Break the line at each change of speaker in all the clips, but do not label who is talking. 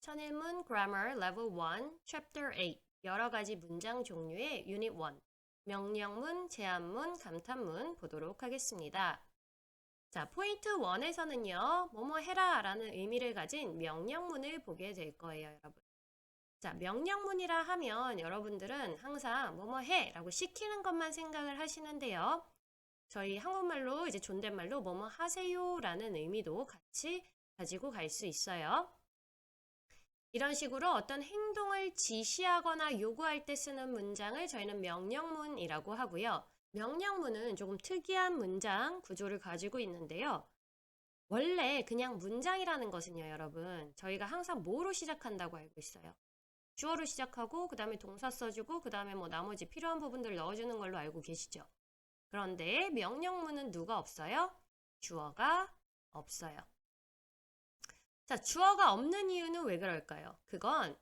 천일문 Grammar Level 1 Chapter 8 여러 가지 문장 종류의 Unit 1 명령문, 제안문, 감탄문 보도록 하겠습니다. 자, 포인트 1에서는요, 뭐뭐 해라 라는 의미를 가진 명령문을 보게 될 거예요, 여러분. 자, 명령문이라 하면 여러분들은 항상 뭐뭐 해 라고 시키는 것만 생각을 하시는데요. 저희 한국말로 이제 존댓말로 뭐뭐 하세요 라는 의미도 같이 가지고 갈 수 있어요. 이런 식으로 어떤 행동을 지시하거나 요구할 때 쓰는 문장을 저희는 명령문이라고 하고요. 명령문은 조금 특이한 문장 구조를 가지고 있는데요. 원래 그냥 문장이라는 것은요, 여러분. 저희가 항상 뭐로 시작한다고 알고 있어요. 주어로 시작하고, 그 다음에 동사 써주고, 그 다음에 뭐 나머지 필요한 부분들 넣어주는 걸로 알고 계시죠. 그런데 명령문은 누가 없어요? 주어가 없어요. 자, 주어가 없는 이유는 왜 그럴까요? 그건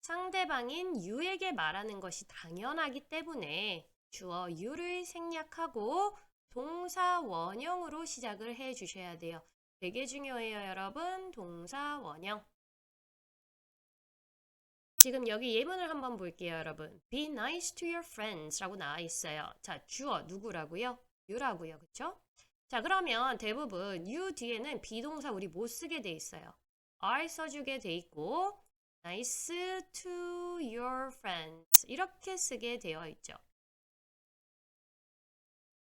상대방인 유에게 말하는 것이 당연하기 때문에 주어 유를 생략하고 동사 원형으로 시작을 해 주셔야 돼요. 되게 중요해요, 여러분. 동사 원형. 지금 여기 예문을 한번 볼게요, 여러분. Be nice to your friends 라고 나와 있어요. 자, 주어 누구라고요? 유라고요. 그쵸? 자, 그러면 대부분 you 뒤에는 비동사 우리 못 쓰게 돼 있어요. Are 써주게 돼 있고 nice to your friends 이렇게 쓰게 되어 있죠.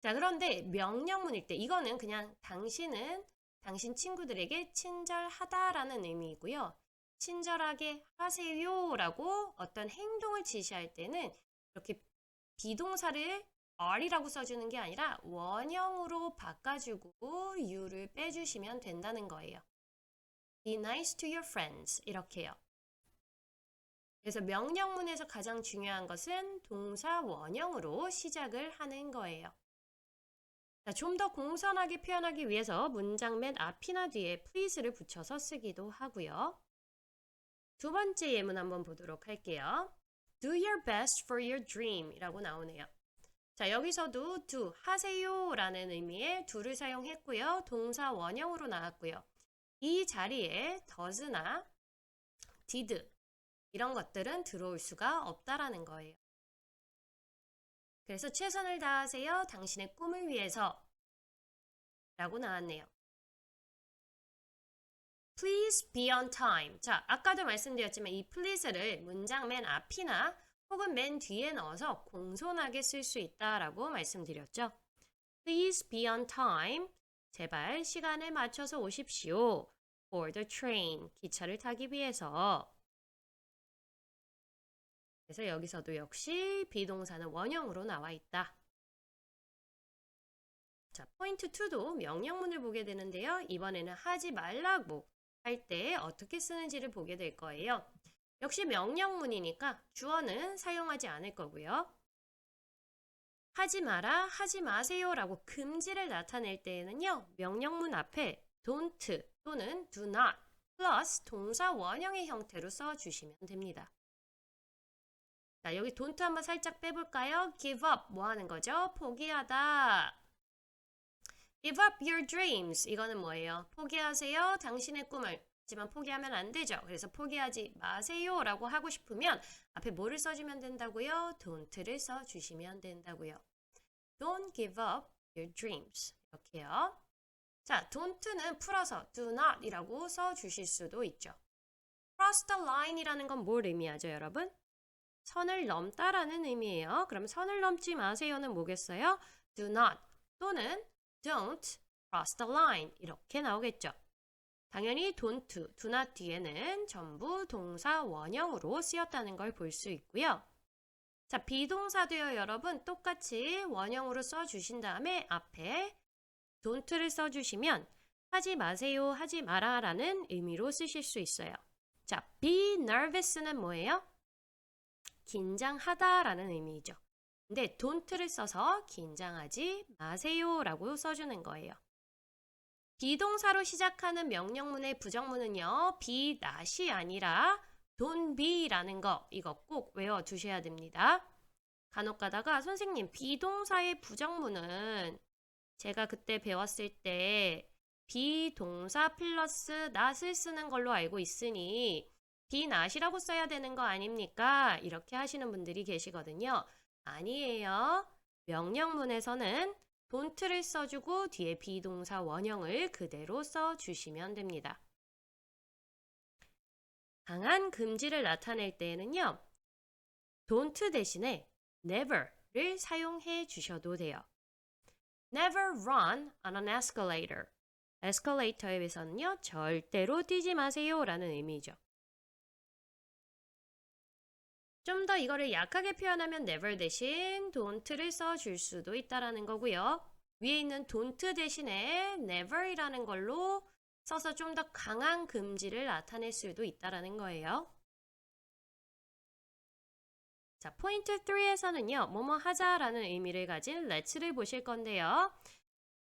자, 그런데 명령문일 때 이거는 그냥 당신은 당신 친구들에게 친절하다라는 의미이고요. 친절하게 하세요라고 어떤 행동을 지시할 때는 이렇게 비동사를 are이라고 써주는 게 아니라 원형으로 바꿔주고 you를 빼주시면 된다는 거예요. Be nice to your friends. 이렇게요. 그래서 명령문에서 가장 중요한 것은 동사 원형으로 시작을 하는 거예요. 좀 더 공손하게 표현하기 위해서 문장 맨 앞이나 뒤에 please를 붙여서 쓰기도 하고요. 두 번째 예문 한번 보도록 할게요. Do your best for your dream 이라고 나오네요. 자, 여기서도 do, 하세요 라는 의미의 do를 사용했고요. 동사 원형으로 나왔고요. 이 자리에 does나 did 이런 것들은 들어올 수가 없다라는 거예요. 그래서 최선을 다하세요. 당신의 꿈을 위해서 라고 나왔네요. Please be on time. 자, 아까도 말씀드렸지만 이 please를 문장 맨 앞이나 혹은 맨 뒤에 넣어서 공손하게 쓸 수 있다라고 말씀드렸죠. Please be on time. 제발 시간에 맞춰서 오십시오. For the train. 기차를 타기 위해서. 그래서 여기서도 역시 비동사는 원형으로 나와 있다. 자, 포인트 2도 명령문을 보게 되는데요. 이번에는 하지 말라고 할 때 어떻게 쓰는지를 보게 될 거예요. 역시 명령문이니까 주어는 사용하지 않을 거고요. 하지 마라, 하지 마세요 라고 금지를 나타낼 때에는요. 명령문 앞에 don't 또는 do not 플러스 동사 원형의 형태로 써주시면 됩니다. 자, 여기 don't 한번 살짝 빼볼까요? give up 뭐 하는 거죠? 포기하다. give up your dreams 이거는 뭐예요? 포기하세요. 당신의 꿈을. 하지만 포기하면 안 되죠. 그래서 포기하지 마세요 라고 하고 싶으면 앞에 뭐를 써주면 된다고요? don't를 써주시면 된다고요. Don't give up your dreams. 이렇게요. 자, don't는 풀어서 do not 이라고 써주실 수도 있죠. cross the line 이라는 건 뭘 의미하죠, 여러분? 선을 넘다라는 의미예요. 그럼 선을 넘지 마세요는 뭐겠어요? do not 또는 don't cross the line 이렇게 나오겠죠. 당연히 don't, do not 뒤에는 전부 동사 원형으로 쓰였다는 걸 볼 수 있고요. 자, 비동사도요, 여러분 똑같이 원형으로 써주신 다음에 앞에 don't를 써주시면 하지 마세요, 하지 마라 라는 의미로 쓰실 수 있어요. 자, be nervous는 뭐예요? 긴장하다 라는 의미죠. 근데 don't를 써서 긴장하지 마세요 라고 써주는 거예요. 비동사로 시작하는 명령문의 부정문은요. be not이 아니라 don't be라는 거 이거 꼭 외워두셔야 됩니다. 간혹 가다가 선생님 비동사의 부정문은 제가 그때 배웠을 때 비동사 플러스 not을 쓰는 걸로 알고 있으니 be not이라고 써야 되는 거 아닙니까? 이렇게 하시는 분들이 계시거든요. 아니에요. 명령문에서는 don't를 써주고 뒤에 비동사 원형을 그대로 써주시면 됩니다. 강한 금지를 나타낼 때에는요. don't 대신에 never를 사용해 주셔도 돼요. Never run on an escalator. 에스컬레이터에서는요, 절대로 뛰지 마세요 라는 의미죠. 좀 더 이거를 약하게 표현하면 never 대신 don't를 써줄 수도 있다라는 거고요. 위에 있는 don't 대신에 never이라는 걸로 써서 좀 더 강한 금지를 나타낼 수도 있다라는 거예요. 자, 포인트 3에서는요, 뭐뭐 하자라는 의미를 가진 let'를 보실 건데요.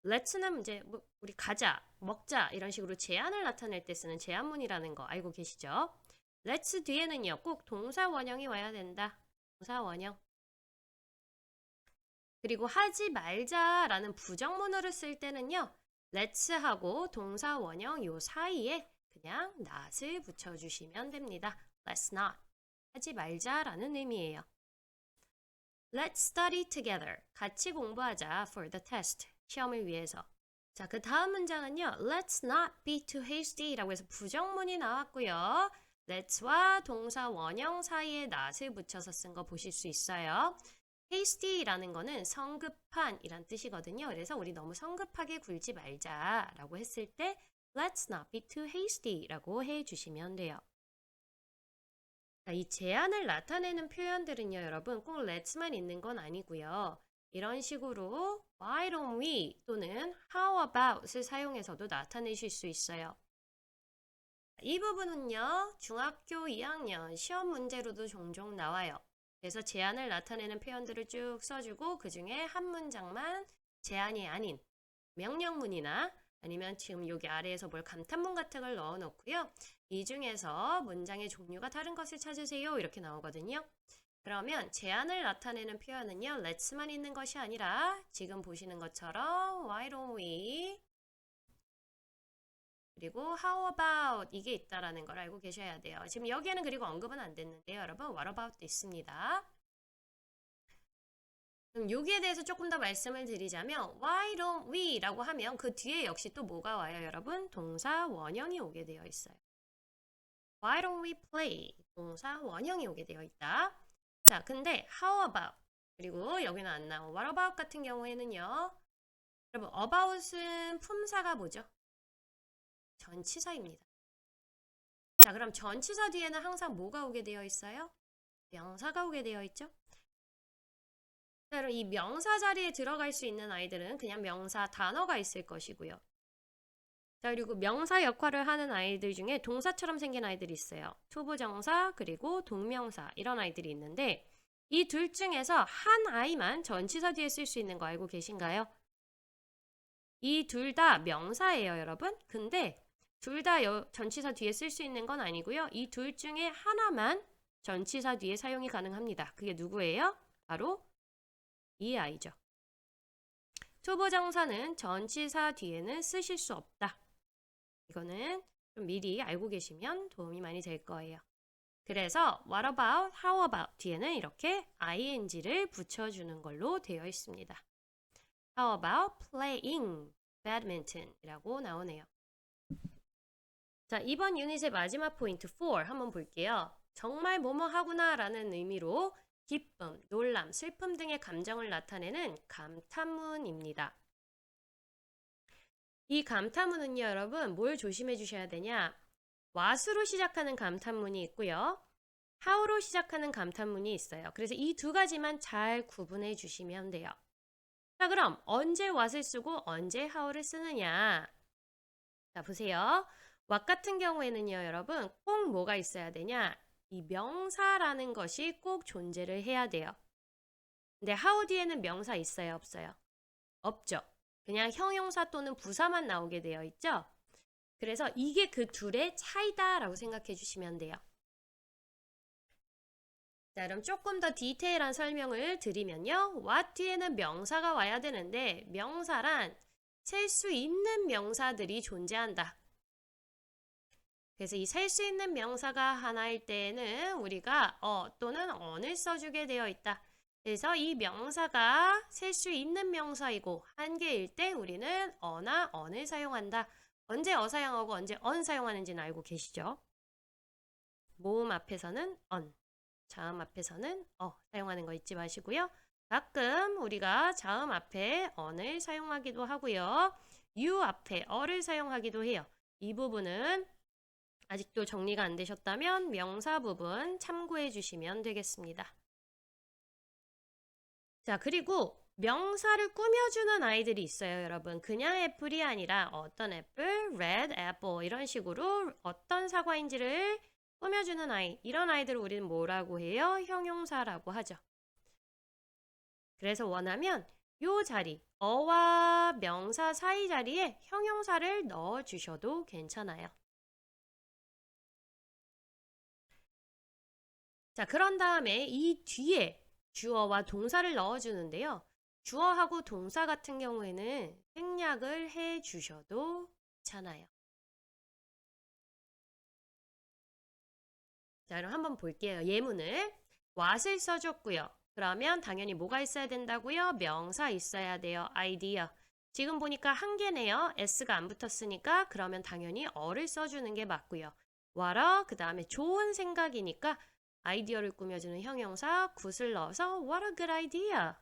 let'는 이제 뭐 우리 가자, 먹자 이런 식으로 제안을 나타낼 때 쓰는 제안문이라는 거 알고 계시죠? Let's 뒤에는요, 꼭 동사 원형이 와야 된다. 동사 원형. 그리고 하지 말자라는 부정문어를 쓸 때는요, let's 하고 동사 원형 요 사이에 그냥 not을 붙여주시면 됩니다. let's not. 하지 말자라는 의미예요. Let's study together. 같이 공부하자 for the test. 시험을 위해서. 자, 그 다음 문장은요. Let's not be too hasty 라고 해서 부정문이 나왔고요. Let's와 동사 원형 사이에 not을 붙여서 쓴 거 보실 수 있어요. hasty라는 거는 성급한 이란 뜻이거든요. 그래서 우리 너무 성급하게 굴지 말자 라고 했을 때 Let's not be too hasty 라고 해주시면 돼요. 자, 이 제안을 나타내는 표현들은요, 여러분, 꼭 let's만 있는 건 아니고요. 이런 식으로 why don't we 또는 how about을 사용해서도 나타내실 수 있어요. 이 부분은요, 중학교 2학년 시험 문제로도 종종 나와요. 그래서 제안을 나타내는 표현들을 쭉 써주고 그 중에 한 문장만 제안이 아닌 명령문이나 아니면 지금 여기 아래에서 뭘 감탄문 같은 걸 넣어 놓고요. 이 중에서 문장의 종류가 다른 것을 찾으세요. 이렇게 나오거든요. 그러면 제안을 나타내는 표현은요. let's만 있는 것이 아니라 지금 보시는 것처럼 why don't we 그리고 how about 이게 있다라는 걸 알고 계셔야 돼요. 지금 여기에는 그리고 언급은 안 됐는데요. 여러분 what about도 있습니다. 그럼 여기에 대해서 조금 더 말씀을 드리자면 why don't we 라고 하면 그 뒤에 역시 또 뭐가 와요 여러분? 동사 원형이 오게 되어 있어요. why don't we play? 동사 원형이 오게 되어 있다. 자 근데 how about 그리고 여기는 안 나온 what about 같은 경우에는요. 여러분 about은 품사가 뭐죠? 전치사입니다. 자 그럼 전치사 뒤에는 항상 뭐가 오게 되어 있어요? 명사가 오게 되어 있죠? 자, 그럼 이 명사 자리에 들어갈 수 있는 아이들은 그냥 명사 단어가 있을 것이고요. 자, 그리고 명사 역할을 하는 아이들 중에 동사처럼 생긴 아이들이 있어요. 초보정사, 그리고 동명사, 이런 아이들이 있는데, 이 둘 중에서 한 아이만 전치사 뒤에 쓸 수 있는 거 알고 계신가요? 이 둘 다 명사예요, 여러분. 근데 둘 다 전치사 뒤에 쓸 수 있는 건 아니고요. 이 둘 중에 하나만 전치사 뒤에 사용이 가능합니다. 그게 누구예요? 바로 이 아이죠. 초보정사는 전치사 뒤에는 쓰실 수 없다. 이거는 좀 미리 알고 계시면 도움이 많이 될 거예요. 그래서 what about, how about 뒤에는 이렇게 ing를 붙여주는 걸로 되어 있습니다. How about playing badminton 이라고 나오네요. 자, 이번 유닛의 마지막 포인트 4 한번 볼게요. 정말 뭐뭐 하구나 라는 의미로 기쁨, 놀람, 슬픔 등의 감정을 나타내는 감탄문입니다. 이 감탄문은요, 여러분, 뭘 조심해 주셔야 되냐? what으로 시작하는 감탄문이 있고요. how로 시작하는 감탄문이 있어요. 그래서 이 두 가지만 잘 구분해 주시면 돼요. 자, 그럼 언제 what을 쓰고 언제 how를 쓰느냐? 자, 보세요. What 같은 경우에는요, 여러분, 꼭 뭐가 있어야 되냐? 이 명사라는 것이 꼭 존재를 해야 돼요. 근데 how 뒤에는 명사 있어요, 없어요? 없죠. 그냥 형용사 또는 부사만 나오게 되어 있죠. 그래서 이게 그 둘의 차이다라고 생각해 주시면 돼요. 자, 그럼 조금 더 디테일한 설명을 드리면요. what 뒤에는 명사가 와야 되는데 명사란 셀 수 있는 명사들이 존재한다. 그래서 이 셀 수 있는 명사가 하나일 때에는 우리가 어 또는 on을 써주게 되어 있다. 그래서 이 명사가 셀 수 있는 명사이고 한 개일 때 우리는 어나 on을 사용한다. 언제 어 사용하고 언제 on 사용하는지는 알고 계시죠? 모음 앞에서는 on, 자음 앞에서는 어 사용하는 거 잊지 마시고요. 가끔 우리가 자음 앞에 on을 사용하기도 하고요. you 앞에 어를 사용하기도 해요. 이 부분은 아직도 정리가 안 되셨다면 명사 부분 참고해 주시면 되겠습니다. 자, 그리고 명사를 꾸며주는 아이들이 있어요, 여러분. 그냥 애플이 아니라 어떤 애플, red apple 이런 식으로 어떤 사과인지를 꾸며주는 아이. 이런 아이들을 우리는 뭐라고 해요? 형용사라고 하죠. 그래서 원하면 요 자리, 어와 명사 사이 자리에 형용사를 넣어 주셔도 괜찮아요. 자, 그런 다음에 이 뒤에 주어와 동사를 넣어주는데요. 주어하고 동사 같은 경우에는 생략을 해 주셔도 괜찮아요. 자, 그럼 한번 볼게요. 예문을. what을 써줬고요. 그러면 당연히 뭐가 있어야 된다고요? 명사 있어야 돼요. idea. 지금 보니까 한 개네요. s가 안 붙었으니까 그러면 당연히 어를 써주는 게 맞고요. what 그 다음에 좋은 생각이니까 아이디어를 꾸며주는 형용사 굿을 넣어서 what a good idea.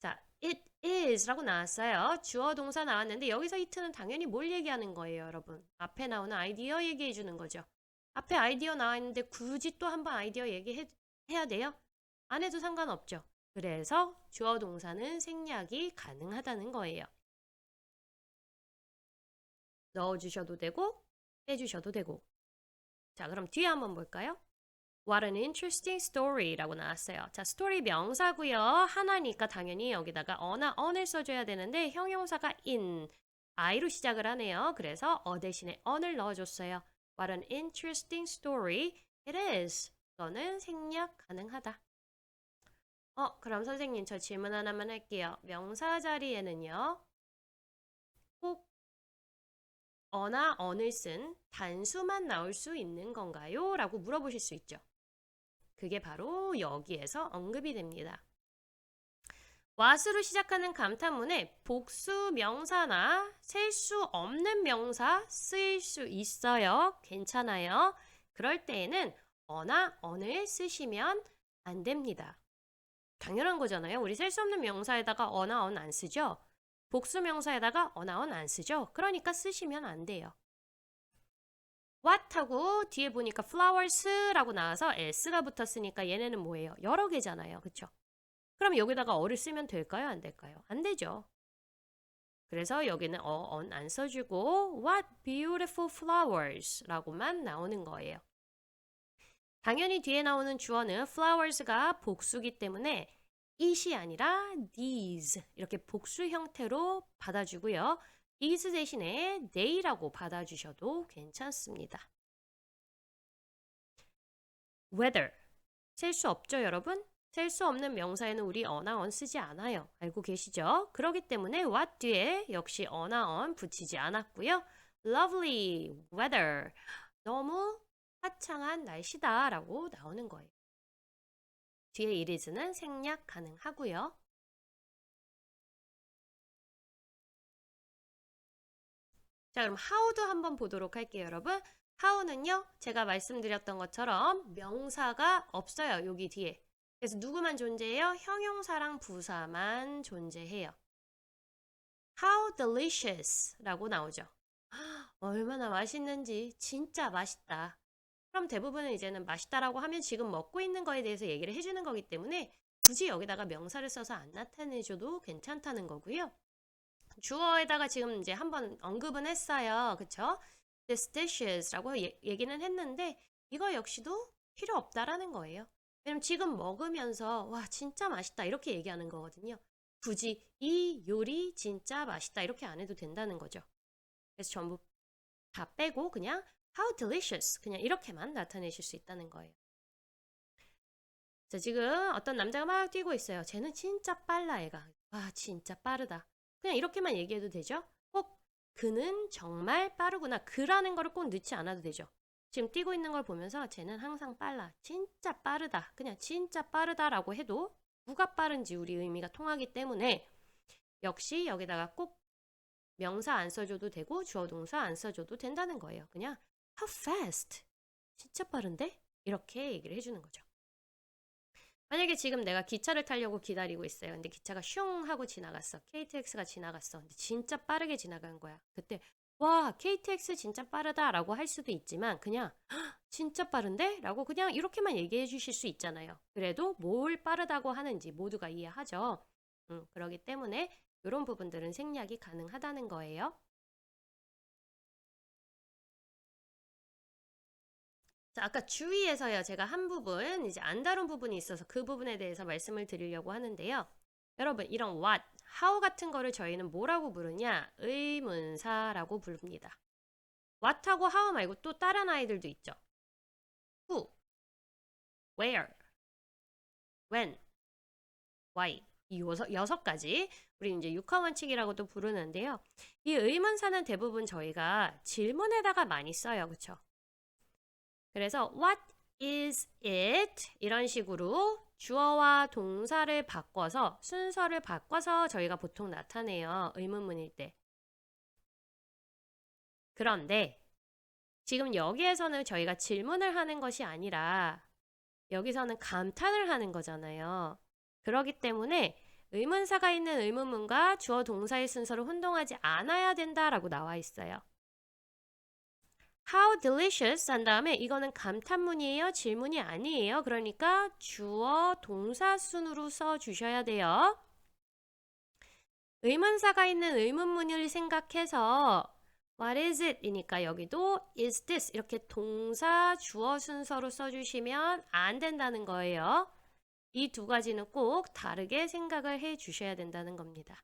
자, it is 라고 나왔어요. 주어 동사 나왔는데 여기서 it는 당연히 뭘 얘기하는 거예요, 여러분? 앞에 나오는 아이디어 얘기해 주는 거죠. 앞에 아이디어 나와 있는데 굳이 또 한 번 아이디어 얘기해야 돼요? 안 해도 상관없죠. 그래서 주어 동사는 생략이 가능하다는 거예요. 넣어주셔도 되고 빼주셔도 되고 자 그럼 뒤에 한번 볼까요? What an interesting story라고 나왔어요. 자, 스토리 명사고요. 하나니까 당연히 여기다가 어나 on을 써줘야 되는데 형용사가 in, i로 시작을 하네요. 그래서 어 대신에 on을 넣어줬어요. What an interesting story it is. 너는 생략 가능하다. 어, 그럼 선생님 저 질문 하나만 할게요. 명사 자리에는요. 꼭 어나 on을 쓴 단수만 나올 수 있는 건가요? 라고 물어보실 수 있죠. 그게 바로 여기에서 언급이 됩니다. what으로 시작하는 감탄문에 복수 명사나 셀 수 없는 명사 쓰일 수 있어요. 괜찮아요. 그럴 때에는 어나 on을 쓰시면 안 됩니다. 당연한 거잖아요. 우리 셀 수 없는 명사에다가 어나 on 안 쓰죠? 복수 명사에다가 어나 on 안 쓰죠? 그러니까 쓰시면 안 돼요. What하고 뒤에 보니까 flowers라고 나와서 s가 붙었으니까 얘네는 뭐예요? 여러 개잖아요. 그쵸? 그럼 여기다가 어를 쓰면 될까요? 안 될까요? 안 되죠. 그래서 여기는 어, on 안 써주고 what beautiful flowers 라고만 나오는 거예요. 당연히 뒤에 나오는 주어는 flowers가 복수기 때문에 it이 아니라 these 이렇게 복수 형태로 받아주고요. These 대신에 they라고 받아주셔도 괜찮습니다. whether 셀 수 없죠, 여러분? 셀 수 없는 명사에는 우리 어나 on 쓰지 않아요. 알고 계시죠? 그렇기 때문에 what 뒤에 역시 어나 on 붙이지 않았고요. lovely weather 너무 화창한 날씨다 라고 나오는 거예요. 뒤에 is는 생략 가능하고요. 자, 그럼 how도 한번 보도록 할게요, 여러분. how는요, 제가 말씀드렸던 것처럼 명사가 없어요, 여기 뒤에. 그래서 누구만 존재해요? 형용사랑 부사만 존재해요. How delicious 라고 나오죠. 얼마나 맛있는지 진짜 맛있다. 그럼 대부분은 이제는 맛있다라고 하면 지금 먹고 있는 거에 대해서 얘기를 해주는 거기 때문에 굳이 여기다가 명사를 써서 안 나타내줘도 괜찮다는 거고요. 주어에다가 지금 이제 한번 언급은 했어요. 그쵸? This dishes.라고 예, 얘기는 했는데 이거 역시도 필요 없다라는 거예요. 왜냐면 지금 먹으면서 와 진짜 맛있다 이렇게 얘기하는 거거든요. 굳이 이 요리 진짜 맛있다 이렇게 안 해도 된다는 거죠. 그래서 전부 다 빼고 그냥 how delicious 그냥 이렇게만 나타내실 수 있다는 거예요. 자 지금 어떤 남자가 막 뛰고 있어요. 쟤는 진짜 빨라 애가. 와 진짜 빠르다. 그냥 이렇게만 얘기해도 되죠? 꼭 그는 정말 빠르구나. 그라는 거를 꼭 넣지 않아도 되죠. 지금 뛰고 있는 걸 보면서 쟤는 항상 빨라. 진짜 빠르다. 그냥 진짜 빠르다라고 해도 누가 빠른지 우리 의미가 통하기 때문에 역시 여기다가 꼭 명사 안 써줘도 되고 주어 동사 안 써줘도 된다는 거예요. 그냥 how fast? 진짜 빠른데? 이렇게 얘기를 해주는 거죠. 만약에 지금 내가 기차를 타려고 기다리고 있어요. 근데 기차가 슝 하고 지나갔어. KTX가 지나갔어. 근데 진짜 빠르게 지나간 거야. 그때 와 KTX 진짜 빠르다라고 할 수도 있지만 그냥 "헉, 진짜 빠른데? 라고 그냥 이렇게만 얘기해 주실 수 있잖아요. 그래도 뭘 빠르다고 하는지 모두가 이해하죠. 음, 그러기 때문에 이런 부분들은 생략이 가능하다는 거예요. 자, 아까 주의에서요. 제가 한 부분 이제 안 다룬 부분이 있어서 그 부분에 대해서 말씀을 드리려고 하는데요. 여러분, 이런 what, how 같은 거를 저희는 뭐라고 부르냐? 의문사라고 부릅니다. what하고 how 말고 또 다른 아이들도 있죠. who, where, when, why. 이 여섯, 여섯 가지 우리 이제 육하원칙이라고도 부르는데요. 이 의문사는 대부분 저희가 질문에다가 많이 써요. 그쵸? 그래서 what is it? 이런 식으로 주어와 동사를 바꿔서 순서를 바꿔서 저희가 보통 나타내요. 의문문일 때. 그런데 지금 여기에서는 저희가 질문을 하는 것이 아니라 여기서는 감탄을 하는 거잖아요. 그렇기 때문에 의문사가 있는 의문문과 주어 동사의 순서를 혼동하지 않아야 된다라고 나와 있어요. How delicious 한 다음에 이거는 감탄문이에요? 질문이 아니에요. 그러니까 주어 동사 순으로 써 주셔야 돼요. 의문사가 있는 의문문을 생각해서 What is it? 이니까 여기도 is this 이렇게 동사 주어 순서로 써주시면 안 된다는 거예요. 이 두 가지는 꼭 다르게 생각을 해 주셔야 된다는 겁니다.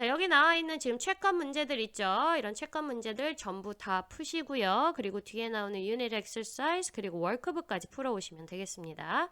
자, 여기 나와 있는 지금 채권 문제들 있죠? 이런 채권 문제들 전부 다 푸시고요. 그리고 뒤에 나오는 유닛 엑서사이즈 그리고 워크북까지 풀어오시면 되겠습니다.